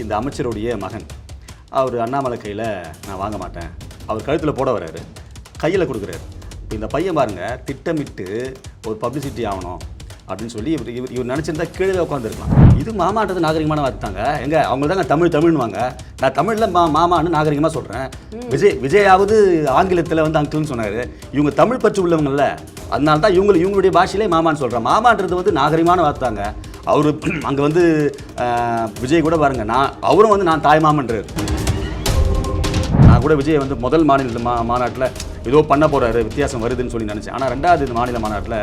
இந்த அமைச்சருடைய மகன். அவர் அண்ணாமலை கையில் நான் வாங்க மாட்டேன். அவர் கழுத்தில் போட வர்றாரு. கையில் கொடுக்குறாரு. இப்போ இந்த பையன் பாருங்க திட்டமிட்டு ஒரு பப்ளிசிட்டி ஆகணும் அப்படின்னு சொல்லி இவர் இவர் இவர் நினச்சிருந்தா கீழே உட்காந்துருக்கலாம் இது மாமான்றது நாகரிகமான வார்த்தாங்க எங்க? அவங்க தாங்க தமிழ் தமிழ்னுவாங்க நான் தமிழில் மா மாமான்னு நாகரிகமாக சொல்கிறேன் விஜய் விஜயாவது ஆங்கிலத்தில் வந்து அங்கிள்னு சொன்னார். இவங்க தமிழ் பற்று உள்ளவங்கல்ல. அதனால தான் இவங்க இவங்களுடைய பாஷையிலே மாமான்னு சொல்கிறேன் மாமான்றது வந்து நாகரிகமான வார்த்தாங்க அவர் அங்கே வந்து விஜய் கூட பாருங்கள் நான் அவரும் வந்து நான் தாய்மாமன்றார் நான் கூட விஜய் வந்து முதல் மாநில மா மாநாட்டில் ஏதோ பண்ண போகிறாரு வித்தியாசம் வருதுன்னு சொல்லி நினச்சேன். ஆனால் ரெண்டாவது இந்த மாநில மாநாட்டில்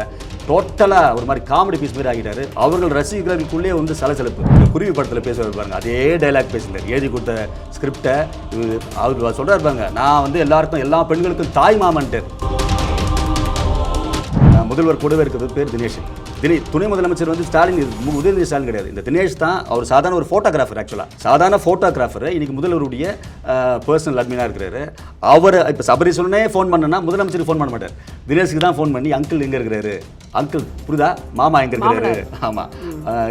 டோட்டலாக ஒரு மாதிரி காமெடி பீஸ் மாதிரி ஆகிட்டாரு. அவர்கள் ரசிகர்களுக்குள்ளே வந்து சலசலப்பு. இந்த குருவி படத்தில் பேசுவார் பாருங்க அதே டைலாக் பேசுகிறார் எழுதி கொடுத்த ஸ்கிரிப்டை அவர் சொல்கிறார் பாருங்க நான் வந்து எல்லாருக்கும் எல்லா பெண்களுக்கும் தாய் மாமன்ட்டு முதல்வர் கூடவே இருக்கிறது பேர் தினேஷ். தினே துணை முதலமைச்சர் வந்து ஸ்டாலின் உதயநிதி ஸ்டாலின் கிடையாது. இந்த தினேஷ் தான் அவர் சாதாரண ஒரு ஃபோட்டோகிராஃபர் ஆக்சுவலாக சாதாரண ஃபோட்டோகிராஃபர் இன்னைக்கு முதல்வருடைய பர்சனல் அட்மினாக இருக்கிறாரு. அவர் இப்போ சபரி சொன்னே ஃபோன் பண்ணனா முதலமைச்சருக்கு ஃபோன் பண்ண மாட்டார். தினேஷுக்கு தான் ஃபோன் பண்ணி அங்கிள் எங்கே இருக்கிறாரு? அங்கிள் புரியுதா மாமா எங்கே இருக்கிறாரு? ஆமாம்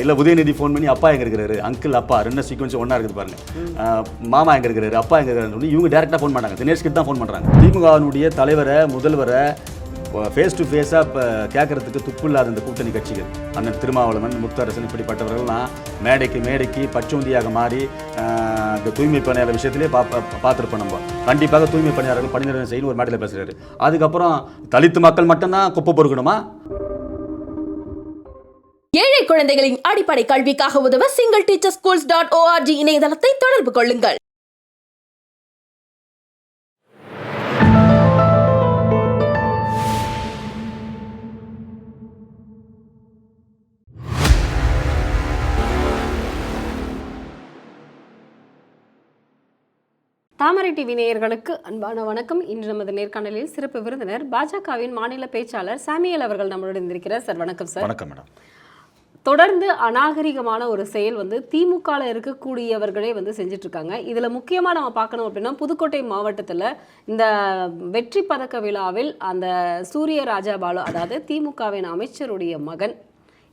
இல்லை உதயநிதி ஃபோன் பண்ணி அப்பா எங்கே இருக்கிறாரு? அங்கிள் அப்பா ரெண்டு சீக்வன்ஸ் ஒன்றா இருக்குது பாருங்க. மாமா எங்கே இருக்கிறாரு? அப்பா எங்கே இருக்கிறாரு இவங்க டேரெக்டாக ஃபோன் பண்ணாங்க. தினேஷ்கிட்ட தான் ஃபோன் பண்ணுறாங்க திமுகவினுடைய தலைவரை முதல்வரை ஃபேஸ் டு ஃபேஸாக இப்போ கேட்குறதுக்கு துப்பு இல்லாத இந்த கூட்டணி கட்சிகள். அண்ணன் திருமாவளவன் முத்தரசன் இப்படிப்பட்டவர்கள்லாம் மேடைக்கு மேடைக்கு பச்சோந்தியாக மாறி இந்த தூய்மை பணியாளர் விஷயத்திலே பா பார்த்துருப்போம் நம்ம. கண்டிப்பாக தூய்மை பணியாளர்கள் பணி செய்யணும் ஒரு மேடையில் பேசுகிறாரு அதுக்கப்புறம் தலித்து மக்கள் மட்டும்தான் குப்பை பொறுக்கணுமா? ஏழை குழந்தைகளின் அடிப்படை கல்விக்காக உதவ single teacher schools dot org இணையதளத்தை தொடர்பு கொள்ளுங்கள். தாமரை டிவி நேயர்களுக்கு அன்பான வணக்கம். இன்று நமது நேர்காணலில் சிறப்பு விருந்தினர் பாஜகவின் மாநில பேச்சாளர் சாமியல் அவர்கள் நம்மளுடன் இருந்திருக்கிறார் சார் வணக்கம் சார். வணக்கம் மேடம். தொடர்ந்து அநாகரிகமான ஒரு செயல் வந்து திமுகல இருக்கக்கூடியவர்களே வந்து செஞ்சுட்டு இருக்காங்க இதுல முக்கியமா நம்ம பார்க்கணும் அப்படின்னா புதுக்கோட்டை மாவட்டத்துல இந்த வெற்றி பதக்க விழாவில் அந்த சூரிய ராஜா பாலு அதாவது திமுகவின் அமைச்சருடைய மகன்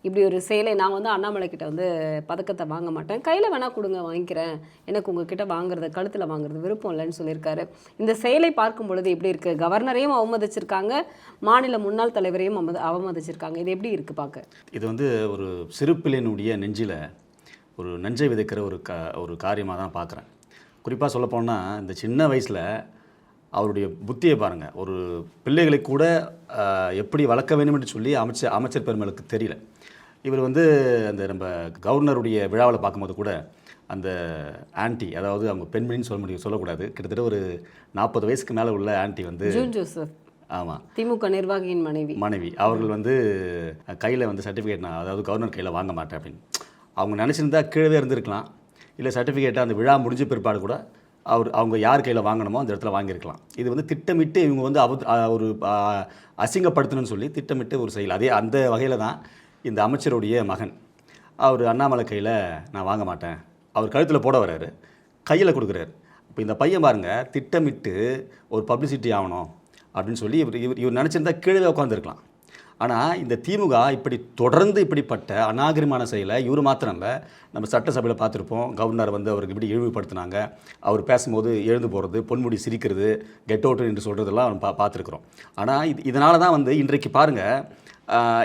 இப்படி ஒரு செயலை நான் வந்து அண்ணாமலை கிட்ட வந்து பதக்கத்தை வாங்க மாட்டேன். கையில் வேணால் கொடுங்க வாங்கிக்கிறேன். எனக்கு உங்ககிட்ட வாங்குறது கழுத்தில் வாங்குறது விருப்பம் இல்லைன்னு சொல்லியிருக்காரு. இந்த செயலை பார்க்கும் பொழுது எப்படி இருக்குது கவர்னரையும் அவமதிச்சிருக்காங்க மாநில முன்னாள் தலைவரையும் அவமதி- அவமதிச்சிருக்காங்க. இது எப்படி இருக்குது பார்க்க இது வந்து ஒரு சிறு பிள்ளையினுடைய நெஞ்சில் ஒரு நஞ்சை விதைக்கிற ஒரு க ஒரு காரியமாக தான் பார்க்குறேன் குறிப்பாக சொல்லப்போனால் இந்த சின்ன வயசில் அவருடைய புத்தியை பாருங்கள் ஒரு பிள்ளைகளை கூட எப்படி வளர்க்க வேண்டும் என்று சொல்லி அமைச்சர் அமைச்சர் பெருமளுக்கு தெரியல. இவர் வந்து அந்த நம்ம கவர்னருடைய விழாவில் பார்க்கும்போது கூட அந்த ஆன்ட்டி அதாவது அவங்க பெண்மணின்னு சொல்ல முடியும் சொல்லக்கூடாது. கிட்டத்தட்ட ஒரு நாற்பது வயசுக்கு மேலே உள்ள ஆன்ட்டி வந்து ஜோசப். ஆமாம் திமுக நிர்வாகியின் மனைவி. மனைவி. அவர்கள் வந்து கையில் வந்து சர்டிஃபிகேட் நான் அதாவது கவர்னர் கையில் வாங்க மாட்டேன் அப்படின்னு. அவங்க நினச்சிருந்தா கீழே இருந்திருக்கலாம். இல்லை சர்டிஃபிகேட்டை அந்த விழா முடிஞ்ச பிற்பாடு கூட அவர் அவங்க யார் கையில் வாங்கணுமோ அந்த இடத்துல வாங்கியிருக்கலாம். இது வந்து திட்டமிட்டு இவங்க வந்து அவ ஒரு அசிங்கப்படுத்தணும்னு சொல்லி திட்டமிட்டு ஒரு செயல். அதே அந்த வகையில் தான் இந்த அமைச்சருடைய மகன். அவர் அண்ணாமலை கையில் நான் வாங்க மாட்டேன். அவர் கழுத்தில் போட வர்றாரு. கையில் கொடுக்குறாரு. இப்போ இந்த பையன் பாருங்கள் திட்டமிட்டு ஒரு பப்ளிசிட்டி ஆகணும் அப்படின்னு சொல்லி இவர் இவர் இவர் நினச்சிருந்தா கீழே உட்காந்துருக்கலாம் ஆனால் இந்த திமுக இப்படி தொடர்ந்து இப்படிப்பட்ட அநாகரிமான செயலை இவர் மாத்திரம் இல்லை நம்ம சட்டசபையில் பார்த்துருப்போம். கவர்னர் வந்து அவருக்கு இப்படி இழிவுபடுத்தினாங்க. அவர் பேசும்போது எழுந்து போகிறது பொன்முடி சிரிக்கிறது கெட் அவுட் என்று சொல்கிறதெல்லாம் பா பார்த்துருக்குறோம். ஆனால் இது இதனால தான் வந்து இன்றைக்கு பாருங்கள்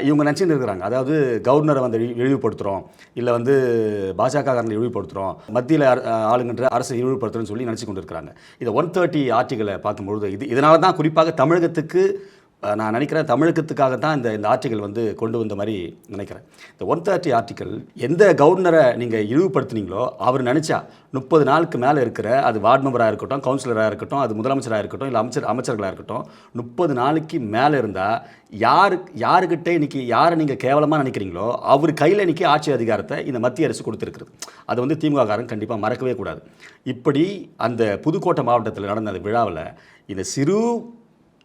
இவங்க நினச்சின்னு இருக்கிறாங்க அதாவது கவர்னரை வந்து இழிவுபடுத்துகிறோம் இல்லை வந்து பாஜகக்காரனை இழிவுபடுத்துகிறோம் மத்தியில் ஆளுங்கன்ற அரசை இழிவுபடுத்துகிறோம்னு சொல்லி நினச்சி கொண்டு இருக்கிறாங்க இதை ஒன் தேர்ட்டி ஆர்டிகளை பார்க்கும்பொழுது இது இதனால தான் குறிப்பாக தமிழகத்துக்கு நான் நினைக்கிறேன் தமிழகத்துக்காக தான் இந்த இந்த ஆர்டிக்கல் வந்து கொண்டு வந்த மாதிரி நினைக்கிறேன். இந்த ஒன் தேர்ட்டி ஆர்டிக்கல் எந்த கவர்னரை நீங்கள் இழிவுபடுத்துனீங்களோ அவர் நினச்சா முப்பது நாளுக்கு மேலே இருக்கிற அது வார்டு மெம்பராக இருக்கட்டும் கவுன்சிலராக இருக்கட்டும் அது முதலமைச்சராக இருக்கட்டும் இல்லை அமைச்சர் அமைச்சர்களாக இருக்கட்டும் முப்பது நாளைக்கு மேலே இருந்தால் யாரு யாருக்கிட்ட இன்றைக்கி யாரை நீங்கள் கேவலமாக நினைக்கிறீங்களோ அவர் கையில் இன்றைக்கி ஆட்சி அதிகாரத்தை இந்த மத்திய அரசு கொடுத்துருக்குறது. அது வந்து திமுககாரன் கண்டிப்பாக மறக்கவே கூடாது. இப்படி அந்த புதுக்கோட்டை மாவட்டத்தில் நடந்த அந்த விழாவில் இந்த சிறு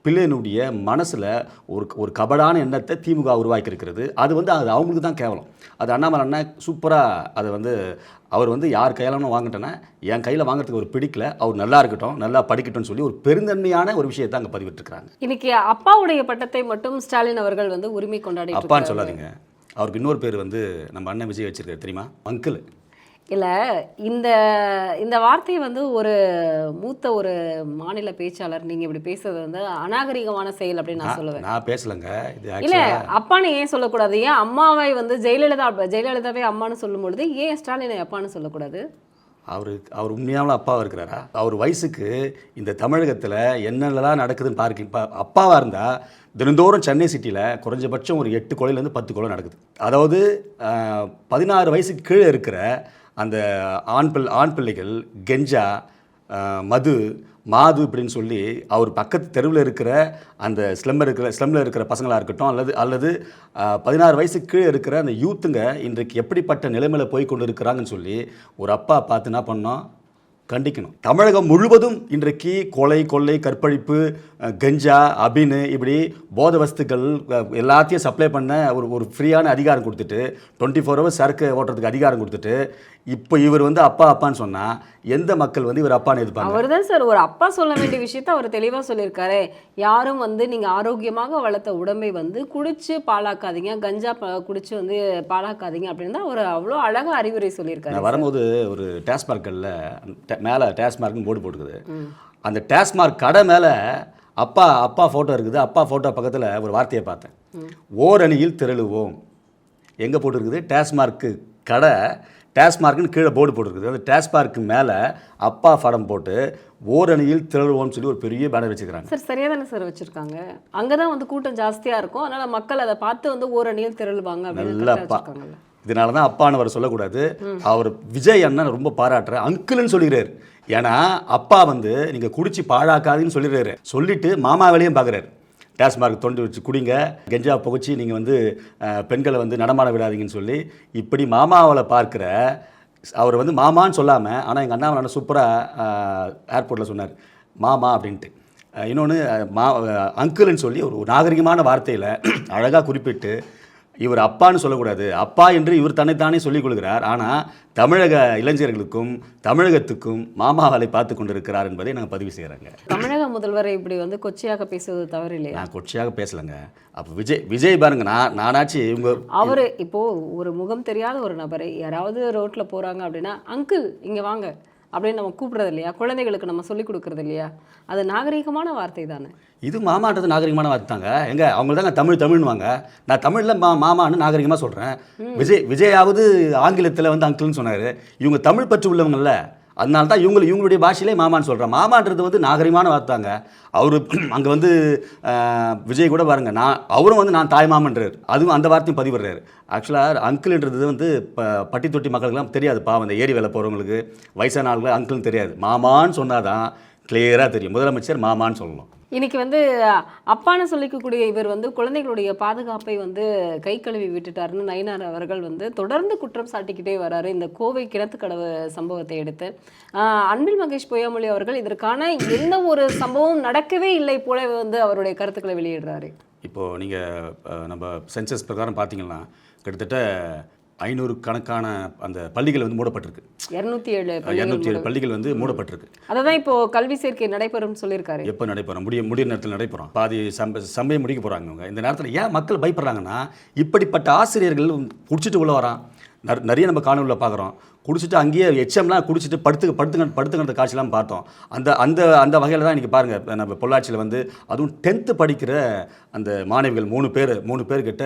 பிள்ளையினுடைய மனசில் ஒரு ஒரு கபடான எண்ணத்தை திமுக உருவாக்கி இருக்கிறது அது வந்து அது அவங்களுக்கு தான் கேவலம். அது அண்ணாமலை அண்ணன் சூப்பராக அதை வந்து அவர் வந்து யார் கையிலான வாங்கிட்டேன்னா என் கையில் வாங்குறதுக்கு ஒரு பிடிக்கல. அவர் நல்லா இருக்கட்டும் நல்லா படிக்கட்டும்னு சொல்லி ஒரு பெருந்தன்மையான ஒரு விஷயத்தை அங்கே பதிவிட்டிருக்கிறாங்க. இன்னைக்கு அப்பாவுடைய பட்டத்தை மட்டும் ஸ்டாலின் அவர்கள் வந்து உரிமை கொண்டாடி அப்பான்னு சொல்லாதீங்க. அவருக்கு இன்னொரு பேர் வந்து நம்ம அண்ணன் விஜய் வச்சிருக்காரு தெரியுமா? அங்கிள். இல்ல இந்த இந்த வார்த்தையை வந்து ஒரு மூத்த ஒரு மாநில பேச்சாளர் நீங்க இப்படி பேசுறது வந்து அநாகரிகமான செயல் அப்படின்னு நான் சொல்லுவேன். நான் பேசலைங்க. இல்ல அப்பான்னு ஏன் சொல்லக்கூடாது? ஏன் அம்மாவை வந்து ஜெயலலிதா ஜெயலலிதாவே அம்மான்னு சொல்லும் பொழுது ஏன் ஸ்டாலினை அப்பான்னு சொல்லக்கூடாது? அவர் அவர் உண்மையாவில் அப்பாவாக இருக்கிறாரா? அவர் வயசுக்கு இந்த தமிழகத்தில் என்னென்னலாம் நடக்குதுன்னு பார்க்க இப்போ அப்பாவாக இருந்தால் தினந்தோறும் சென்னை சிட்டியில் குறைஞ்சபட்சம் ஒரு எட்டு கொலையிலேருந்து பத்து கொலை நடக்குது. அதாவது பதினாறு வயசுக்கு கீழே இருக்கிற அந்த ஆண் பிள்ளை ஆண் பிள்ளைகள் கெஞ்சா மது மாது இப்படின்னு சொல்லி அவர் பக்கத்து தெருவில் இருக்கிற அந்த ஸ்லம்மில் இருக்கிற ஸ்லம்மில் இருக்கிற பசங்களாக இருக்கட்டும் அல்லது அல்லது பதினாறு வயசுக்கு கீழே இருக்கிற அந்த யூத்துங்க இன்றைக்கு எப்படிப்பட்ட நிலைமையில் போய் கொண்டு இருக்கிறாங்கன்னு சொல்லி ஒரு அப்பா பார்த்து என்ன பண்ணோம் கண்டிக்கணும். தமிழகம் முழுவதும் இன்றைக்கு கொலை கொள்ளை கற்பழிப்பு கஞ்சா அபின் இப்படி போத வஸ்துக்கள் எல்லாத்தையும் சப்ளை பண்ண ஒரு ஒரு ஃப்ரீயான அதிகாரம் கொடுத்துட்டு டுவெண்ட்டி ஃபோர் ஹவர்ஸ் சரக்கு ஓட்டுறதுக்கு அதிகாரம் கொடுத்துட்டு இப்போ இவர் வந்து அப்பா அப்பான்னு சொன்னால் எந்த மக்கள் வந்து இவர் அப்பான்னு எதிர்ப்பாங்க? அவர் தான் சார் ஒரு அப்பா சொல்ல வேண்டிய விஷயத்த அவர் தெளிவா சொல்லியிருக்காரு. யாரும் வந்து நீங்க ஆரோக்கியமாக வளர்த்த உடம்பை வந்து குடிச்சு பாழாக்காதீங்க கஞ்சா குடிச்சு வந்து பாழாக்காதீங்க அப்படின்னு தான் அவர் அவ்வளோ அழகா அறிவுரை சொல்லியிருக்காரு வரும்போது ஒரு டாஸ்மார்க்கல்ல மேலே டாஸ்மார்க்னு போர்டு போட்டுருக்குது அந்த டாஸ்மார்க் கடை மேலே அப்பா அப்பா ஃபோட்டோ இருக்குது. அப்பா ஃபோட்டோ பக்கத்தில் ஒரு வார்த்தையை பார்த்தேன். ஓரணியில் திரளுவோம். எங்கே போட்டிருக்குது? டாஸ்மார்க்கு கடை டாஸ்மார்க்குன்னு கீழே போர்டு போட்டிருக்குது. அந்த டாஸ்மார்க்கு மேலே அப்பா படம் போட்டு ஓரணியில் திரளுவோம்னு சொல்லி ஒரு பெரிய பேனர் வச்சுக்கிறாங்க சார் சரியா தானே சார் வச்சிருக்காங்க? அங்கதான் வந்து கூட்டம் ஜாஸ்தியா இருக்கும். அதனால மக்கள் அதை பார்த்து வந்து ஓரணியில் திரளுவாங்க அப்படின்னு இதனால தான் அப்பான்னு அவர் சொல்லக்கூடாது. அவர் விஜய் அண்ணன் ரொம்ப பாராட்டுறேன் அங்கிள்னு சொல்லிடுறாரு ஏன்னா அப்பா வந்து நீங்கள் குடிச்சு பாழாக்காதுன்னு சொல்லிடுறாரு சொல்லிட்டு மாமா வேலையும் பார்க்குறாரு டாஸ்மார்க் தொண்டு வச்சு குடிங்க. கெஞ்சா புகைச்சி நீங்கள் வந்து பெண்களை வந்து நடமாட விடாதீங்கன்னு சொல்லி இப்படி மாமாவளை பார்க்குற அவர் வந்து மாமான்னு சொல்லாமல் ஆனால் எங்கள் அண்ணாவை சூப்பராக ஏர்போர்ட்டில் சொன்னார். மாமா அப்படின்ட்டு. இன்னொன்று மா அங்கிள்னு சொல்லி ஒரு நாகரிகமான வார்த்தையில் அழகாக குறிப்பிட்டு இவர் அப்பான்னு சொல்லக்கூடாது. அப்பா என்று இவர் தன்னைத்தானே சொல்லிக் கொள்கிறார். ஆனால் தமிழக இளைஞர்களுக்கும் தமிழகத்துக்கும் மாமாவலை பார்த்து கொண்டிருக்கிறார் என்பதை நாங்கள் பதிவு செய்கிறோங்க தமிழக முதல்வரை இப்படி வந்து கொச்சையாக பேசுவது தவறு இல்லையா நான் கொச்சையாக பேசலைங்க. அப்போ விஜய் விஜய் பாருங்க நான் நானாச்சு இவங்க அவரு இப்போ ஒரு முகம் தெரியாத ஒரு நபரை யாராவது ரோட்ல போறாங்க அப்படின்னா அங்கிள் இங்க வாங்க. அப்படின்னு நம்ம கூப்பிடுறது இல்லையா குழந்தைகளுக்கு நம்ம சொல்லி கொடுக்கறது இல்லையா அது நாகரீகமான வார்த்தை தானே இது மாமான்றது நாகரிகமான வார்த்தை தாங்க எங்க? அவங்க தாங்க தமிழ் தமிழ்னுவாங்க நான் தமிழில் மா மாமான்னு நாகரிகமாக சொல்கிறேன் விஜய் விஜயாவது ஆங்கிலத்தில் வந்து அங்கிள்னு சொன்னார். இவங்க தமிழ் பற்று உள்ளவங்கல்ல. அதனால தான் இவங்களை இவங்களுடைய பாஷையிலே மாமான்னு சொல்கிறேன் மாமான்றது வந்து நாகரிகமான வார்த்தாங்க. அவர் அங்கே வந்து விஜய் கூட பாருங்க நான் அவரும் வந்து நான் தாய் மாமன்றார். அதுவும் அந்த வார்த்தையும் பதிவிடுறாரு. ஆக்சுவலாக அங்கிள்ன்றது வந்து ப பட்டி தொட்டி தெரியாது பாவம். அந்த ஏரி வேலை போகிறவங்களுக்கு வயசான ஆளுங்களுக்கு அங்கிள்னு தெரியாது. மாமான்னு சொன்னால் தான் கிளியராக தெரியும். முதலமைச்சர் மாமான்னு சொல்லணும். இன்னைக்கு வந்து அப்பான்னு சொல்லிக்கக்கூடிய இவர் வந்து குழந்தைகளுடைய பாதுகாப்பை வந்து கை கழுவி விட்டுட்டாருன்னு நயினார் அவர்கள் வந்து தொடர்ந்து குற்றம் சாட்டிக்கிட்டே வராரு. இந்த கோவை கிணத்துக்கடவு சம்பவத்தை எடுத்து அன்பில் மகேஷ் பொய்யாமொழி அவர்கள் இதற்கான எந்த ஒரு சம்பவம் நடக்கவே இல்லை போல வந்து அவருடைய கருத்துக்களை வெளியிடுறாரு. இப்போது நீங்கள் நம்ம சென்சஸ் பிரகாரம் பார்த்தீங்கன்னா கிட்டத்தட்ட ஐநூறு கணக்கான அந்த பள்ளிகள் வந்து மூடப்பட்டிருக்கு. இருநூத்தி ஏழு இரநூத்தி ஏழு பள்ளிகள் வந்து மூடப்பட்டிருக்கு. அதை தான் இப்போ கல்வி சேர்க்கை நடைபெறும் சொல்லியிருக்காரு. எப்போ நடைபெறும்? முடிய முடிய நேரத்தில் நடைபெறும். பாதி சம்ப சம்பையை முடிக்க போகிறாங்க அவங்க இந்த நேரத்தில் ஏன் மக்கள் பயப்படுறாங்கன்னா இப்படிப்பட்ட ஆசிரியர்கள் குடிச்சிட்டு உள்ள வரான். நிறைய நம்ம காணொலியில் பார்க்குறோம் குடிச்சிட்டு அங்கேயே எச்எம்லாம் குடிச்சிட்டு படுத்து படுத்துங்க படுத்துங்கிற காட்சிலாம் பார்த்தோம். அந்த அந்த அந்த வகையில் தான் இன்றைக்கி பாருங்கள் நம்ம பொள்ளாச்சியில் வந்து அதுவும் டென்த்து படிக்கிற அந்த மாணவிகள் மூணு பேர் மூணு பேர்கிட்ட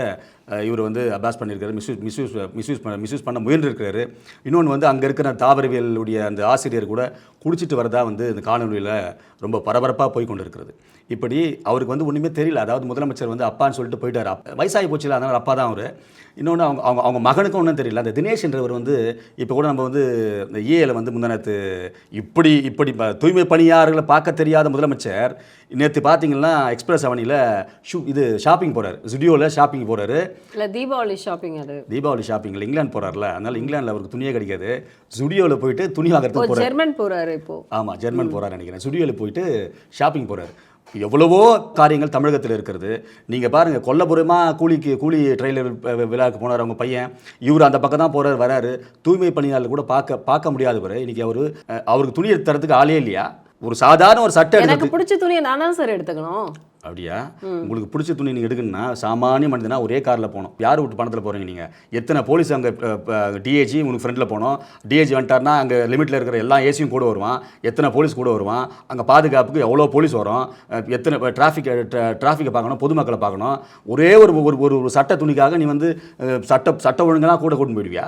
இவர் வந்து அபாஸ் பண்ணியிருக்காரு மிஸ்யூஸ் மிஸ்யூஸ் மிஸ்யூஸ் பண்ண மிஸ்யூஸ் பண்ண முயன்றிருக்கிறாரு. இன்னொன்று வந்து அங்கே இருக்கிற தாவரவியலுடைய அந்த ஆசிரியர் கூட குடிச்சிட்டு வரதா வந்து இந்த காணொலியில் ரொம்ப பரபரப்பாக போய் கொண்டு இருக்கிறது இப்படி அவருக்கு வந்து ஒன்றுமே தெரியல. அதாவது முதலமைச்சர் வந்து அப்பான்னு சொல்லிட்டு போயிட்டார். வயசாகி போச்சுல அதனால் அப்பா தான் அவர். இன்னொன்று அவங்க அவங்க அவங்க மகனுக்கும் ஒன்றும் தெரியல. அந்த தினேஷ் என்றவர் வந்து இப்போ கூட நம்ம வந்து இந்த ஏல வந்து முந்தானத்து இப்படி இப்படி தூய்மை பணியாளர்களை பார்க்க தெரியாத முதலமைச்சர் நேற்று பார்த்தீங்கன்னா எக்ஸ்பிரஸ் அவனியில் ஷூ இது ஷாப்பிங் போகிறார் ஜுடியோவில் ஷாப்பிங் போகிறாரு இல்ல தீபாவளி ஷாப்பிங் அது. தீபாவளி ஷாப்பிங்கில் இங்கிலாந்து போகிறார்ல அதனால் இங்கிலாந்தில் அவருக்கு துணியே கிடைக்காது. ஜுடியோவில் போயிட்டு துணி வாங்குறதுக்கு போகிறார் ஜெர்மன் போறாரு இப்போ. ஆமாம் ஜெர்மன் போகிறார் நினைக்கிறேன். ஸ்டுடியோவில் போயிட்டு ஷாப்பிங் போகிறார் எவ்வளவோ காரியங்கள் தமிழகத்தில் இருக்கிறது நீங்கள் பாருங்கள் கொல்லப்புறமாக கூலிக்கு கூலி ட்ரெயிலர் விழாவுக்கு போனார் அவங்க பையன். இவர் அந்த பக்கம் தான் போகிறார் வராரு. தூய்மை பணியாளர் கூட பார்க்க பார்க்க முடியாதவர் இன்னைக்கு அவர் அவருக்கு துணி தரத்துக்கு ஆளே இல்லையா? ஒரு சாதாரண ஒரு சட்டை எனக்கு பிடிச்ச துணியை நான் தான் சார் எடுத்துக்கணும். அப்படியா? உங்களுக்கு பிடிச்ச துணி நீங்கள் எடுக்கணும்னா சாமானிய மனிதனா ஒரே காரில் போகணும். யார் விட்டு பணத்தில் போகிறீங்க நீங்கள் எத்தனை போலீஸ் அங்கே டிஏஜி உங்களுக்கு ஃப்ரெண்டில் போகணும் டிஏஜி வந்துட்டார்னா அங்கே லிமிட்டில் இருக்கிற எல்லா ஏசியும் கூட வருவான். எத்தனை போலீஸ் கூட வருவான். அங்கே பாதுகாப்புக்கு எவ்வளோ போலீஸ் வரும். எத்தனை டிராஃபிக் டிராஃபிக்கை பார்க்கணும் பொதுமக்களை பார்க்கணும். ஒரே ஒரு ஒரு ஒரு சட்ட துணிக்காக நீ வந்து சட்ட சட்ட ஒழுங்கெல்லாம் கூட கூட்டு போயிடுவியா?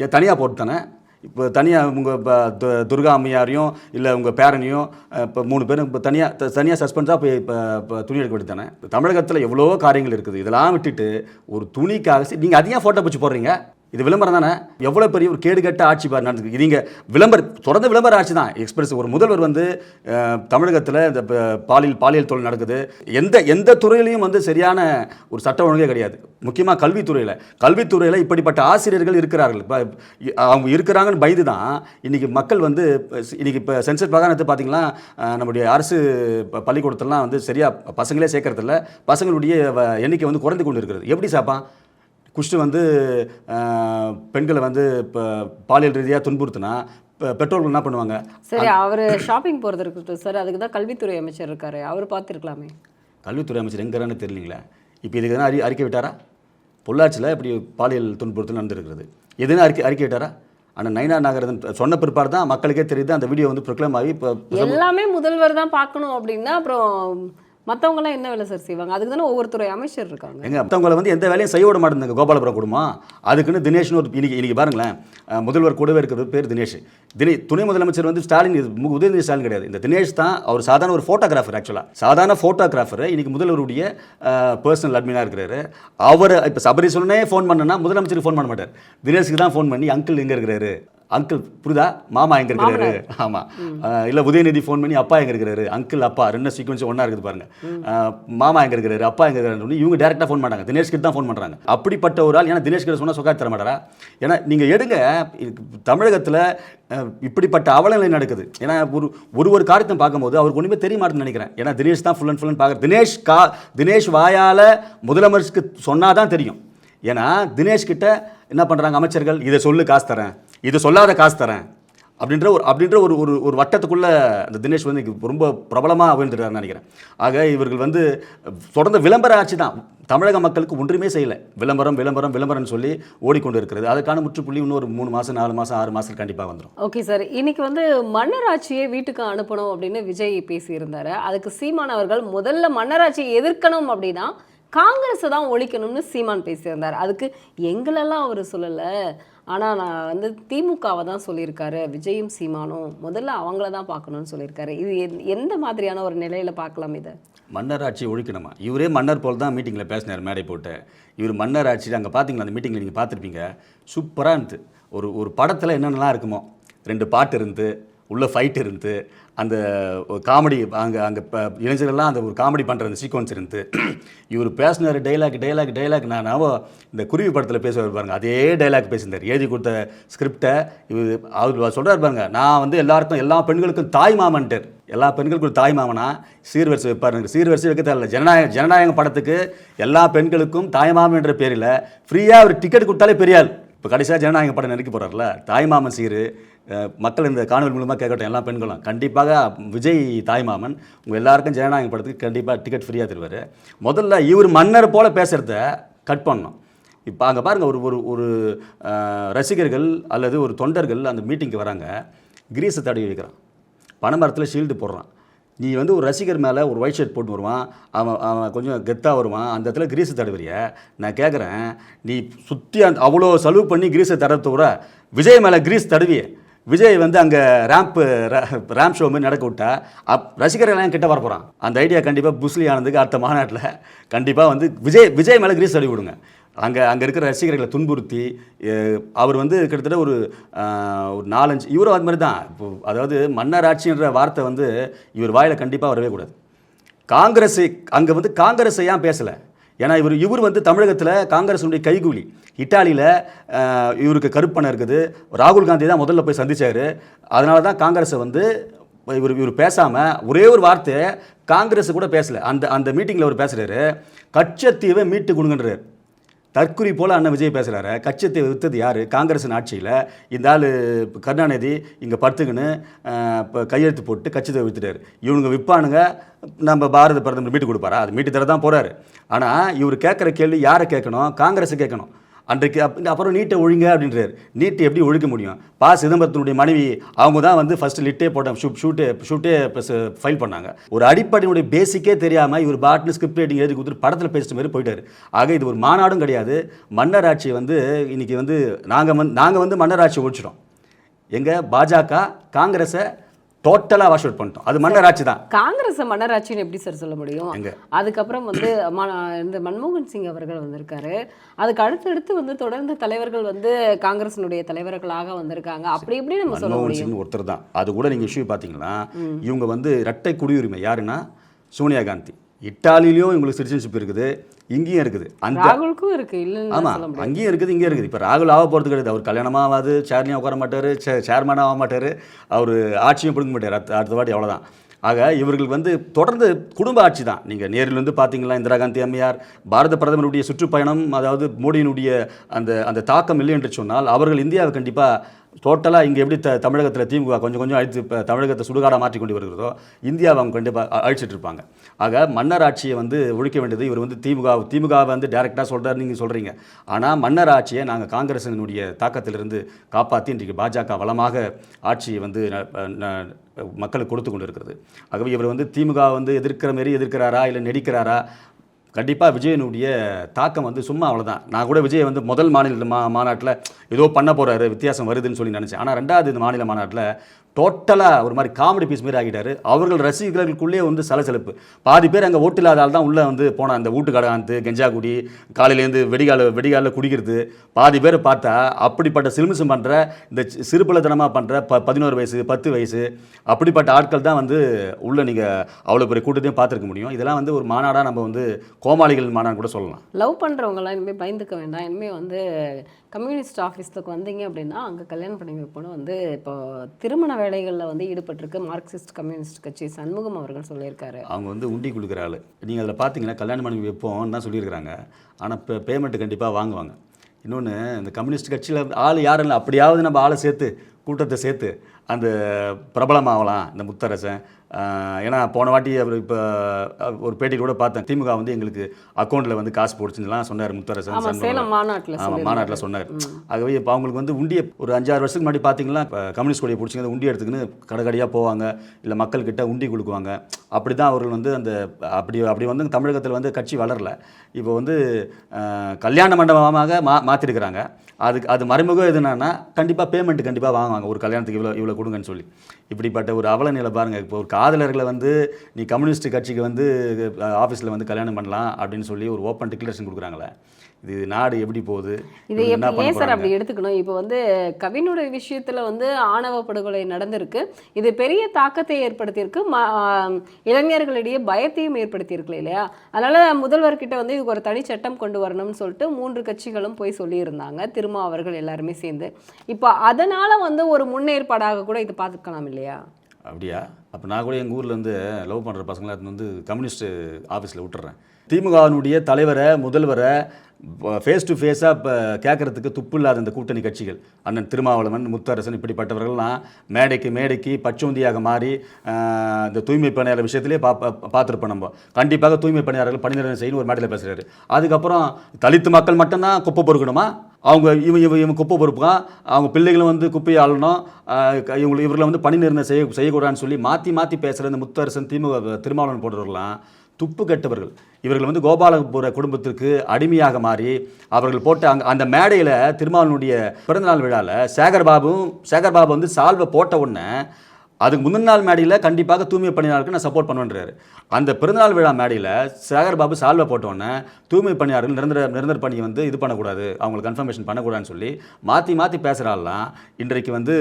ஏன் தனியாக போட்டு தானே இப்போ தனியாக உங்கள் இப்போ துர்கா அம்மையாரையும் இல்லை உங்கள் பேரனையும் இப்போ மூணு பேரும் இப்போ தனியாக தனியாக சஸ்பென்ஸாக போய் இப்போ இப்போ துணி எடுக்க வேண்டியது தானே? தமிழகத்தில் எவ்வளோ காரியங்கள் இருக்குது. இதெல்லாம் விட்டுட்டு ஒரு துணிக்காக நீங்கள் அதிகம் ஃபோட்டோ பிடிச்சி போடுறீங்க. இது விளம்பரம் தானே? எவ்வளோ பெரிய ஒரு கேடுகட்ட ஆட்சி பாரு நடந்துருக்கு. இது இங்கே விளம்பர தொடர்ந்து விளம்பர ஆட்சி தான். எக்ஸ்பிரஸ் ஒரு முதல்வர் வந்து தமிழகத்தில் இந்த பாலியல் பாலியல் தொழில் நடக்குது. எந்த எந்த துறையிலையும் வந்து சரியான ஒரு சட்ட ஒழுங்கே கிடையாது. முக்கியமாக கல்வித்துறையில். கல்வித்துறையில் இப்படிப்பட்ட ஆசிரியர்கள் இருக்கிறார்கள். இப்போ அவங்க இருக்கிறாங்கன்னு பயந்து தான் இன்றைக்கி மக்கள் வந்து இன்றைக்கி இப்போ சென்சஸ் பிரகாரத்தை பார்த்தீங்கன்னா நம்முடைய அரசு ப- பள்ளிக்கூடத்திலலாம் வந்து சரியாக பசங்களே சேர்க்கறதில்ல. பசங்களுடைய வ- எண்ணிக்கை வந்து குறைந்து கொண்டு இருக்கிறது எப்படி சாப்பா குஷ்டு வந்து பெண்களை வந்து இப்போ பாலியல் ரீதியாக துன்புறுத்தினா பெற்றோர்கள் என்ன பண்ணுவாங்க? சரி அவர் ஷாப்பிங் போகிறது இருக்கட்டும் சார் அதுக்கு தான் கல்வித்துறை அமைச்சர் இருக்காரு. அவர் பார்த்துருக்கலாமே. கல்வித்துறை அமைச்சர் எங்கிறான்னு தெரியலீங்களா? இப்போ இதுக்கு எதனா அறி அறிக்கை விட்டாரா? பொள்ளாச்சியில் இப்படி பாலியல் துன்புறுத்தல் நடந்திருக்கிறது. எதுனா அறிக்கை அறிக்கை விட்டாரா? ஆனால் நைனா நாகரதன் சொன்ன பிற்பாடு தான் மக்களுக்கே தெரியுது அந்த வீடியோ வந்து ப்ரொக்ளைம் ஆகி இப்போ எல்லாமே முதல்வர் தான் பார்க்கணும் அப்படின்னா அப்புறம் மற்றவங்களாம் என்ன வேலை சார் செய்வாங்க? அதுக்கு தானே ஒவ்வொருத்துறை அமைச்சர் இருக்காங்க. எங்க மற்றவங்களை வந்து எந்த வேலையும் செய்ய விட மாட்டேங்க கோபாலபுரம் குடும்பம் அதுக்குன்னு தினேஷ்னு ஒரு இன்னைக்கு இன்னைக்கு பாருங்களேன். முதல்வர் கூடவே இருக்கிறது பேர் தினேஷ். தினே துணை முதலமைச்சர் வந்து ஸ்டாலின் இது உதயநிதி ஸ்டாலின் கிடையாது. இந்த தினேஷ் தான் அவர் சாதாரண ஒரு ஃபோட்டோகிராஃபர் ஆக்சுவலாக சாதாரண ஃபோட்டோகிராஃபர் இன்னைக்கு முதல்வருடைய பர்சனல் அட்மினாக இருக்கிறாரு. அவர் இப்போ சபரீஸ்வரனே ஃபோன் பண்ணனா முதலமைச்சருக்கு ஃபோன் பண்ண மாட்டார். தினேஷ்க்கு தான் ஃபோன் பண்ணி அங்கிள் எங்கே இருக்கிறாரு? அங்கிள் புரியுதா? மாமா எங்க இருக்கிறாரு? ஆமா. அஹ் இல்ல உதயநிதி ஃபோன் பண்ணி அப்பா எங்க இருக்கிறாரு? அங்கிள் அப்பா ரெண்டு சீக்வன்ஸ் ஒண்ணா இருக்குது பாருங்க. அஹ் மாமா எங்க இருக்கிறாரு? அப்பா எங்க இருக்கிறாரு இவங்க டேரக்டா ஃபோன் பண்ணாங்க தினேஷ் கிட்ட தான் ஃபோன் பண்றாங்க. அப்படிப்பட்ட ஒரு ஆள் ஏன்னா தினேஷ் கிட்ட சொன்னா சொக்காத்து தர மாட்டாரா? ஏன்னா நீங்க எடுங்க. தமிழகத்துல இப்படிப்பட்ட அவலநிலை நடக்குது. ஏன்னா ஒரு ஒரு ஒரு காரியத்தை பார்க்கும்போது அவருக்கு ஒண்ணுமே தெரிய மாட்டேன்னு நினைக்கிறேன். ஏன்னா தினேஷ் தான் ஃபுல் அண்ட் ஃபுல் பார்க்குற தினேஷ் கா தினேஷ் வாயால முதலமைச்சருக்கு சொன்னாதான் தெரியும். ஏன்னா தினேஷ் கிட்ட என்ன பண்ணுறாங்க அமைச்சர்கள்? இதை சொல்லு காசு தரேன். இது சொல்லாத காசு தரேன். அப்படின்ற ஒரு அப்படின்ற ஒரு ஒரு ஒரு வட்டத்துக்குள்ளே அந்த தினேஷ் வந்து ரொம்ப பிரபலமாக விழுந்துட்டாருன்னு நினைக்கிறேன். ஆக இவர்கள் வந்து தொடர்ந்து விளம்பர ஆட்சி தான். தமிழக மக்களுக்கு ஒன்றுமே செய்யலை. விளம்பரம் விளம்பரம் விளம்பரம்னு சொல்லி ஓடிக்கொண்டு இருக்கிறது. அதுக்கான முற்றுப்புள்ளி இன்னும் ஒரு மூணு மாதம் நாலு மாதம் ஆறு மாதத்துக்கு கண்டிப்பாக வந்துடும் ஓகே சார். இன்னைக்கு வந்து மன்னராட்சியை வீட்டுக்கு அனுப்பணும் அப்படின்னு விஜய் பேசியிருந்தார். அதுக்கு சீமான் அவர்கள் முதல்ல மன்னராட்சியை எதிர்க்கணும் அப்படின்னா காங்கிரஸை தான் ஒழிக்கணும்னு சீமான் பேசியிருந்தார். அதுக்கு எங்களெல்லாம் அவர் சொல்லலை. ஆனால் நான் வந்து திமுகவை தான் சொல்லியிருக்காரு. விஜயும் சீமானும் முதல்ல அவங்கள தான் பார்க்கணும்னு சொல்லியிருக்காரு. இது எந்த- எந்த மாதிரியான ஒரு நிலையில் பார்க்கலாம் இதை? மன்னர் ஆட்சியை ஒழிக்கணுமா? இவரே மன்னர் போல் தான் மீட்டிங்கில் பேசினார் மேடை போட்டு. இவர் மன்னர் ஆட்சி அங்கே பார்த்தீங்களா அந்த மீட்டிங்கில் நீங்கள் பார்த்துருப்பீங்க சூப்பராக இருந்துது ஒரு ஒரு படத்தில் என்னென்னலாம் இருக்குமோ? ரெண்டு பாட்டு இருந்து உள்ள ஃபைட் இருந்து அந்த காமெடி அங்கே அங்கே இளைஞர்கள்லாம் அந்த ஒரு காமெடி பண்ணுற அந்த சீக்வன்ஸ் இருந்து இவர் பேசினார் டைலாக் டைலாக் டைலாக் நான் நாவோ இந்த குருவி படத்தில் பேசுவார் பாருங்க அதே டைலாக் பேசியிருந்தார். எழுதி கொடுத்த ஸ்கிரிப்டை இவர் அவர் சொல்கிறார் பாருங்க நான் வந்து எல்லாருக்கும் எல்லா பெண்களுக்கும் தாய் மாமன்ட்டார் எல்லா பெண்களுக்கும் தாய் மாமனா சீர்வரிசை வைப்பாருங்க சீர்வரிசை வைக்க தேவையில்ல ஜனநாயக ஜனநாயக படத்துக்கு எல்லா பெண்களுக்கும் தாய்மாமன் என்ற பேரில் ஃப்ரீயாக ஒரு டிக்கெட் கொடுத்தாலே பெரிய ஆள் இப்போ கடைசியாக ஜனநாயக படம் நெருக்கி போகிறார்ல தாய்மாமன் சீரு மக்கள் இந்த காணொலி மூலமாக கேட்கட்டும் எல்லா பெண்களும். கண்டிப்பாக விஜய் தாய்மாமன் உங்கள் எல்லாருக்கும் ஜனநாயக படத்துக்கு கண்டிப்பாக டிக்கெட் ஃப்ரீயாக தருவார். முதல்ல இவர் மன்னர் போல் பேசுகிறத கட் பண்ணோம் இப்போ அங்கே பாருங்கள் ஒரு ஒரு ஒரு ரசிகர்கள் அல்லது ஒரு தொண்டர்கள் அந்த மீட்டிங்க்கு வராங்க. கிரீஸை தடவி வைக்கிறான். பனைமரத்தில் ஷீல்டு போடுறான். நீ வந்து ஒரு ரசிகர் மேலே ஒரு ஒயிட் ஷர்ட் போட்டு வருவான். அவன் அவன் கொஞ்சம் கெத்தாக வருவான். அந்த இடத்துல கிரீஸை தடவிறிய. நான் கேட்குறேன் நீ சுற்றி அந்த அவ்வளோ செலவு பண்ணி கிரீஸை தடவை விட விஜய் மேலே கிரீஸ் தடவியே. விஜய் வந்து அங்கே ரேம்ப்பு ரேம்ப் ஷோ மாதிரி நடக்க விட்டா அப் ரசிகர்கள்லாம் கிட்ட வர போகிறான் அந்த ஐடியா கண்டிப்பாக புஸ்லி ஆனதுக்கு அடுத்த மாநாட்டில் கண்டிப்பாக வந்து விஜய் விஜய் மேலே கிரீஸ் தடவி விடுங்க. அங்கே அங்கே இருக்கிற ரசிகர்களை துன்புறுத்தி அவர் வந்து கிட்டத்தட்ட ஒரு ஒரு நாலஞ்சு இவரும் அது மாதிரி தான். இப்போ அதாவது மன்னர் ஆட்சின்ற வார்த்தை வந்து இவர் வாயில் கண்டிப்பாக வரவே கூடாது. காங்கிரஸ் அங்கே வந்து காங்கிரஸை ஏன் பேசலை? ஏன்னா இவர் இவர் வந்து தமிழகத்தில் காங்கிரஸுடைய கைகூலி. இட்டாலியில் இவருக்கு கருப்பணம் இருக்குது. ராகுல் காந்தி தான் முதல்ல போய் சந்தித்தார் அதனால தான் காங்கிரஸை வந்து இவர் இவர் பேசாமல் ஒரே ஒரு வார்த்தையை காங்கிரஸ் கூட பேசலை. அந்த அந்த மீட்டிங்கில் அவர் பேசுகிறாரு கட்சத்தீவை மீட்டு கொடுங்கன்றார். தற்குறி போல் அண்ணன் விஜய் பேசுகிறாரு கட்சியத்தை வித்தது யார்? காங்கிரஸின் ஆட்சியில் இந்த ஆள் கருணாநிதி இங்கே படுத்துக்கின்னு இப்போ கையெழுத்து போட்டு கட்சியத்தை வித்துட்டாரு இவனுங்க விற்பானுங்க நம்ம பாரத பிரதமர் மீட்டு கொடுப்பாரா? அது மீட்டு தர தான் போகிறாரு ஆனால் இவர் கேட்குற கேள்வி யாரை கேட்கணும்? காங்கிரஸை கேட்கணும். அன்றைக்கு அப் அப்புறம் நீட்டை ஒழுங்க அப்படின்றார். நீட்டை எப்படி ஒழுக்க முடியும்? பா. சிதம்பரத்தினுடைய மனைவி அவங்க தான் வந்து ஃபஸ்ட்டு லிட்டே போட்டாங்க ஷூட் ஷூட்டே ஷூட்டே ஃபைல் பண்ணாங்க. ஒரு அடிப்படையினுடைய பேசிக்கே தெரியாமல் இவர் பாட்னு ஸ்கிரிப்ட் ரைட்டிங் எழுதி கொடுத்துட்டு படத்தில் பேசுகிற மாதிரி போயிட்டார். ஆக இது ஒரு மாநாடும் கிடையாது. மன்னர் ஆட்சியை வந்து இன்றைக்கி வந்து நாங்கள் வந்து நாங்கள் வந்து மன்னர் ஆட்சி ஒழிச்சிட்டோம். எங்கள் பாஜக காங்கிரஸை டோட்டலாக வாஷ் அவுட் பண்ணிட்டோம். அது மன்னர் ஆட்சி தான் காங்கிரஸ் மன்னராட்சின்னு எப்படி சார் சொல்ல முடியும்? அதுக்கப்புறம் வந்து இந்த மன்மோகன் சிங் அவர்கள் வந்திருக்காரு. அதுக்கு அடுத்தடுத்து வந்து தொடர்ந்து தலைவர்கள் வந்து காங்கிரசினுடைய தலைவர்களாக வந்திருக்காங்க. அப்படி எப்படி நம்ம சொல்ல மன்மோகன் முடியும்? சிங் ஒருத்தர் தான். அது கூட நீங்கள் இஷ்யூ பார்த்தீங்கன்னா இவங்க வந்து இரட்டை குடியுரிமை. யாருன்னா? சோனியா காந்தி. இட்டாலியிலையும் இவங்களுக்கு சிட்டிசன்ஷிப் இருக்குது. இங்கேயும் இருக்குது. அந்த ராகுலுக்கும் இருக்கு இல்லைன்னு ஆமாம் அங்கேயும் இருக்குது இங்கேயும் இருக்குது. இப்போ ராகுல் ஆக போகிறது கிடையாது. அவர் கல்யாணமாக ஆகாது சேர்னியாக உட்கார மாட்டார் சேர்மனாக ஆக மாட்டார். அவர் ஆட்சியும் பிடிக்க மாட்டார். அடுத்த அடுத்த வாட்டி அவ்வளோதான் ஆக இவர்கள் வந்து தொடர்ந்து குடும்ப ஆட்சி தான். நீங்கள் நேரில் வந்து பார்த்தீங்களா இந்திரா காந்தி அம்மையார் பாரத பிரதமருடைய சுற்றுப்பயணம் அதாவது மோடியினுடைய அந்த அந்த தாக்கம் இல்லை என்று சொன்னால் அவர்கள் இந்தியாவை கண்டிப்பாக டோட்டலாக இங்கே எப்படி த தமிழகத்தில் திமுக கொஞ்சம் கொஞ்சம் அழித்து இப்போ தமிழகத்தை சுடுகாடாக மாற்றி கொண்டு வருகிறதோ இந்தியாவை அவங்க கண்டிப்பாக அழிச்சிட்டு இருப்பாங்க. ஆக மன்னர் ஆட்சியை வந்து ஒழிக்க வேண்டியது இவர் வந்து திமுக திமுக வந்து டேரெக்டாக சொல்கிறார் நீங்கள் சொல்கிறீங்க ஆனால் மன்னர் ஆட்சியை நாங்கள் காங்கிரசினுடைய தாக்கத்திலிருந்து காப்பாற்றி இன்றைக்கு பாஜக வளமாக ஆட்சியை வந்து மக்களுக்கு கொடுத்து கொண்டு இருக்கிறது ஆகவே இவர் வந்து திமுக வந்து எதிர்க்கிற மாரி எதிர்க்கிறாரா இல்லை நடிக்கிறாரா கண்டிப்பாக விஜயனுடைய தாக்கம் வந்து சும்மா அவ்வளோதான் நான் கூட விஜய் வந்து முதல் மாநில மா மாநாட்டில் ஏதோ பண்ண போகிறாரு வித்தியாசம் வருதுன்னு சொல்லி நினச்சேன். ஆனால் ரெண்டாவது இந்த மாநில மாநாட்டில் டோட்டலாக ஒரு மாதிரி காமெடி பீஸ் மாதிரி ஆகிட்டார். அவர்கள் ரசிகர்களுக்குள்ளே வந்து சலசலப்பு. பாதி பேர் அங்கே ஓட்டு இல்லாத ஆள் தான் உள்ளே வந்து போன அந்த வீட்டுக்கடகாந்து கெஞ்சா காலையிலேருந்து வெடிகால வெடிகாலில் குடிக்கிறது. பாதி பேர் பார்த்தா அப்படிப்பட்ட சிலுமிசம் பண்ணுற இந்த சிறுபலத்தனமாக பண்ணுற ப பதினோரு வயசு பத்து வயசு அப்படிப்பட்ட ஆட்கள் தான் வந்து உள்ளே நீங்கள் அவ்வளோ பெரிய கூட்டத்தையும் பார்த்துருக்க முடியும். இதெல்லாம் வந்து ஒரு மாநாடாக நம்ம வந்து கோமாளிகள் மாநாடு கூட சொல்லலாம். லவ் பண்ணுறவங்களாம் இனிமேல் பயந்துக்க வேண்டாம். இனிமேல் வந்து கம்யூனிஸ்ட் ஆஃபீஸ்க்கு வந்தீங்க அப்படின்னா அங்கே கல்யாணம் பண்ணி வைப்போன்னு வந்து இப்போ திருமண வேலைகளில் வந்து ஈடுபட்டிருக்கு. மார்க்சிஸ்ட் கம்யூனிஸ்ட் கட்சி சண்முகம் அவர்கள் சொல்லியிருக்காரு. அவங்க வந்து உண்டி கொடுக்குற ஆள். நீங்கள் அதில் பார்த்தீங்கன்னா கல்யாணம் பண்ணி வைப்போம் தான் சொல்லியிருக்கிறாங்க. ஆனால் இப்போ பேமெண்ட்டு கண்டிப்பாக வாங்குவாங்க. இன்னொன்று இந்த கம்யூனிஸ்ட் கட்சியில் ஆள் யாரும் இல்லை. அப்படியாவது நம்ம ஆளை சேர்த்து கூட்டத்தை சேர்த்து அந்த பிரபலமாகலாம் இந்த முத்தரசன். ஏன்னா போன வாட்டி அவர் இப்போ ஒரு பேட்டி கூட பார்த்தேன். திமுக வந்து எங்களுக்கு அக்கௌண்ட்டில் வந்து காசு போடுச்சுலாம் சொன்னார் முத்தரசன். சேலம் மாநாட்டில் ஆமாம் மாநாட்டில் சொன்னார். ஆகவே இப்போ அவங்களுக்கு வந்து உண்டியை ஒரு அஞ்சாறு வருஷத்துக்கு முன்னாடி பார்த்தீங்கன்னா இப்போ கம்யூனிஸ்ட் கொடியை பிடிச்சிங்க அந்த உண்டி எடுத்துக்கின்னு கடைக்கடையாக போவாங்க. இல்லை மக்கள்கிட்ட உண்டி கொடுக்குவாங்க. அப்படி தான் அவர்கள் வந்து அந்த அப்படி அப்படி வந்து தமிழகத்தில் வந்து கட்சி வளரல. இப்போ வந்து கல்யாண மண்டபமாக மா மாற்றிருக்கிறாங்க அதுக்கு அது மறைமுகம் எதுனா கண்டிப்பாக பேமெண்ட் கண்டிப்பாக வாங்குவாங்க. ஒரு கல்யாணத்துக்கு இவ்வளோ இவ்வளோ கொடுங்கன்னு சொல்லி. இப்படிப்பட்ட ஒரு அவல நிலை பாருங்கள் இப்போ ஒரு காதலர்களை வந்து நீ கம்யூனிஸ்ட் கட்சிக்கு வந்து ஆஃபீஸில் வந்து கல்யாணம் பண்ணலாம் அப்படின்னு சொல்லி ஒரு ஓப்பன் டிக்ளரேஷன் கொடுக்குறாங்களே. இது நாடு எப்படி போகுது? இது எப்படி ஏன் சார்? அப்படி எடுத்துக்கணும்? இப்போ வந்து கவினுடைய விஷயத்துல வந்து ஆணவ படுகொலை நடந்திருக்கு. இது பெரிய தாக்கத்தை ஏற்படுத்தியிருக்கு. இளைஞர்களிடையே பயத்தையும் ஏற்படுத்தியிருக்கு இல்லையா? அதனால முதல்வர்கிட்ட வந்து இதுக்கு ஒரு தனி சட்டம் கொண்டு வரணும்னு சொல்லிட்டு மூன்று கட்சிகளும் போய் சொல்லியிருந்தாங்க. திருமா அவர்கள் எல்லாருமே சேர்ந்து. இப்போ அதனால வந்து ஒரு முன்னேற்பாடாக கூட இது பார்த்துக்கலாம் இல்லையா? அப்படியா? அப்போ நான் கூட எங்கள் ஊரில் வந்து லவ் பண்ணுற பசங்களை வந்து கம்யூனிஸ்ட் ஆஃபீஸில் விட்டுறேன். திமுகவினுடைய தலைவரை முதல்வரை ஃபேஸ் டு ஃபேஸாக இப்போ கேட்குறதுக்கு துப்பு இல்லாத இந்த கூட்டணி கட்சிகள். அண்ணன் திருமாவளவன் முத்தரசன் இப்படிப்பட்டவர்கள்லாம் மேடைக்கு மேடைக்கு பச்சோந்தியாக மாறி இந்த தூய்மை பணியாளர் விஷயத்திலே பா பா- நம்ம. கண்டிப்பாக தூய்மை பணியாளர்கள் பணிநிலை செய்யணும் ஒரு மேடையில் பேசுகிறாரு அதுக்கப்புறம் தலித்து மக்கள் மட்டும்தான் குப்பை பொறுக்கணுமா? அவங்க இவன் இவன் இவன் குப்பை பொறுப்பான் அவங்க பிள்ளைகளும் வந்து குப்பையை ஆளணும். இவங்களை இவர்களை வந்து பணி நிர்ணயம் செய்ய செய்யக்கூடாதுன்னு சொல்லி மாற்றி மாற்றி பேசுகிற இந்த முத்தரசன் திமுக திருமாவளவன் போடுறவர்களாம் துப்பு கெட்டவர்கள். இவர்கள் வந்து கோபாலபுர குடும்பத்திற்கு அடிமையாக மாறி அவர்கள் போட்ட அங்கே அந்த மேடையில் திருமாவளவனுடைய பிறந்தநாள் விழாவில் சேகர்பாபும் சேகர்பாபு வந்து சால்வை போட்ட உடனே அதுக்கு முந்தின நாள் மேடையில் கண்டிப்பாக தூய்மை பணியாளருக்கு நான் சப்போர்ட் பண்ணுவேன்றாரு. அந்த பிறந்தநாள் விழா மேடையில் சேகர் பாபு சால்வை போட்டோன்னே தூய்மை பணியாளர்கள் நிரந்தர நிரந்தர பணியை வந்து இது பண்ணக்கூடாது அவங்களுக்கு கன்ஃபர்மேஷன் பண்ணக்கூடாதுன்னு சொல்லி மாற்றி மாற்றி பேசுகிறாலாம் இன்றைக்கு வந்து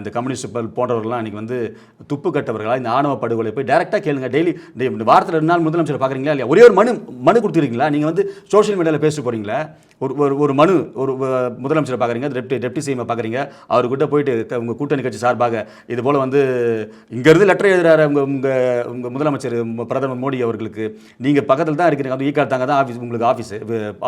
இந்த கம்யூனிஸ்ட் பல் போன்றவர்கள்லாம் இன்னைக்கு வந்து துப்பு கட்டவர்களாக இந்த ஆணவ படுகொலை போய் டேரெக்டாக கேளுங்க. டெய்லி வாரத்தில் ரெண்டு நாள் முதலமைச்சர் பார்க்குறீங்களா இல்லையா? ஒரே ஒரு மனு மனு கொடுத்துருக்கீங்களா? நீங்கள் வந்து சோஷியல் மீடியாவில் பேச போகிறீங்களா ஒரு ஒரு ஒரு மனு ஒரு முதலமைச்சர் பார்க்குறீங்க டெப்டி டெப்டி சிஎம் பார்க்குறீங்க அவர்கிட்ட போயிட்டு உங்கள் உங்க கூட்டணி கட்சி சார்பாக இது போல் வந்து இங்கேருந்து லெட்டர் எழுதுறாரு உங்கள் உங்கள் உங்கள் முதலமைச்சர் பிரதமர் மோடி அவர்களுக்கு. நீங்கள் பக்கத்தில் தான் இருக்கிறீங்க. அது ஈக்கார் தாங்க தான் ஆஃபீஸ் உங்களுக்கு ஆஃபீஸு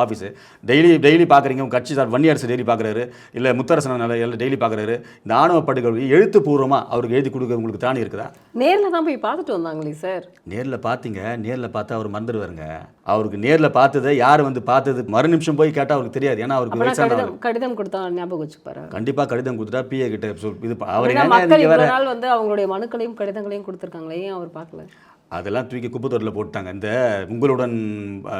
ஆஃபீஸு டெய்லி டெய்லி பார்க்குறீங்க. உங்கள் கட்சி சார் வன்னியரசு டெய்லி பார்க்குறாரு. இல்லை முத்தரசன் எல்லாம் டெய்லி பார்க்குறாரு. இந்த ஆணவ படுகொலை எழுத்துப்பூர்வமாக அவருக்கு எழுதி கொடுக்க உங்களுக்கு தானே இருக்குதா? நேர்ல தான் போய் பார்த்துட்டு வந்தாங்களே சார். நேரில் பார்த்தீங்க நேரில் பார்த்தா அவர் மறந்துடுவாருங்க. அவருக்கு நேரில் பார்த்ததை யார் வந்து பார்த்தது? மறு நிமிஷம் போய் கேட்டால் அவருக்கு தெரியாது. ஏன்னா அவருக்கு வயசானவர். கடிதம் கொடுத்தா ஞாபகம் வச்சுப்பாரு? கண்டிப்பாக கடிதம் கொடுத்துட்டா பிஏ கிட்ட இது அவர் மக்கள் நாள் வந்து அவங்களுடைய மனுக்களையும் கடிதங்களையும் கொடுத்துருக்காங்களே அவர் பார்க்கல? அதெல்லாம் தூக்கி குப்பத்தொட்டில் போட்டாங்க இந்த உங்களுடன்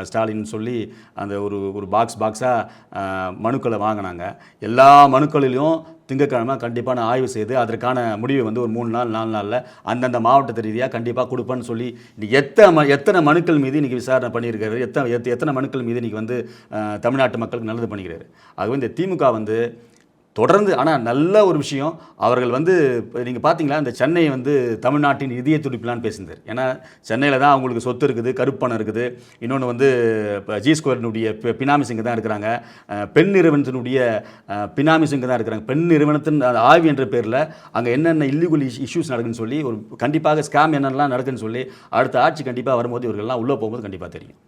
ஸ்டாலின் சொல்லி அந்த ஒரு ஒரு பாக்ஸ் பாக்ஸாக மனுக்களை வாங்கினாங்க. எல்லா மனுக்களிலும் திங்கட்கிழமை கண்டிப்பாக நான் ஆய்வு செய்து அதற்கான முடிவை வந்து ஒரு மூணு நாள் நாலு நாளில் அந்தந்த மாவட்டத்து ரீதியாக கண்டிப்பாக கொடுப்பேன்னு சொல்லி இன்னைக்கு எத்தனை ம எத்தனை மனுக்கள் மீது இன்றைக்கி விசாரணை பண்ணியிருக்காரு எத்தனை எத்தனை மனுக்கள் மீது இன்றைக்கி வந்து தமிழ்நாட்டு மக்களுக்கு நல்லது பண்ணிக்கிறாரு. ஆகவே இந்த திமுக வந்து தொடர்ந்து ஆனால் நல்ல ஒரு விஷயம். அவர்கள் வந்து நீங்கள் பார்த்தீங்களா இந்த சென்னை வந்து தமிழ்நாட்டின் இதய துடிப்பிலான்னு பேசியிருந்தார். ஏன்னா சென்னையில் தான் அவங்களுக்கு சொத்து இருக்குது கருப்பணம் இருக்குது. இன்னொன்று வந்து இப்போ ஜி ஸ்கொயர்னுடைய பினாமி சிங்கு தான் இருக்கிறாங்க. பெண் நிறுவனத்தினுடைய பினாமி சிங்கு தான் இருக்கிறாங்க. பெண் நிறுவனத்தின் ஆய்வு என்ற பேரில் அங்கே என்னென்ன இல்லீகல் இஷ்யூஸ் நடக்குன்னு சொல்லி ஒரு கண்டிப்பாக ஸ்கேம் என்னென்னலாம் நடக்குன்னு சொல்லி அடுத்த ஆட்சி கண்டிப்பாக வரும்போது இவர்கள்லாம் உள்ளே போகும்போது கண்டிப்பாக தெரியும்.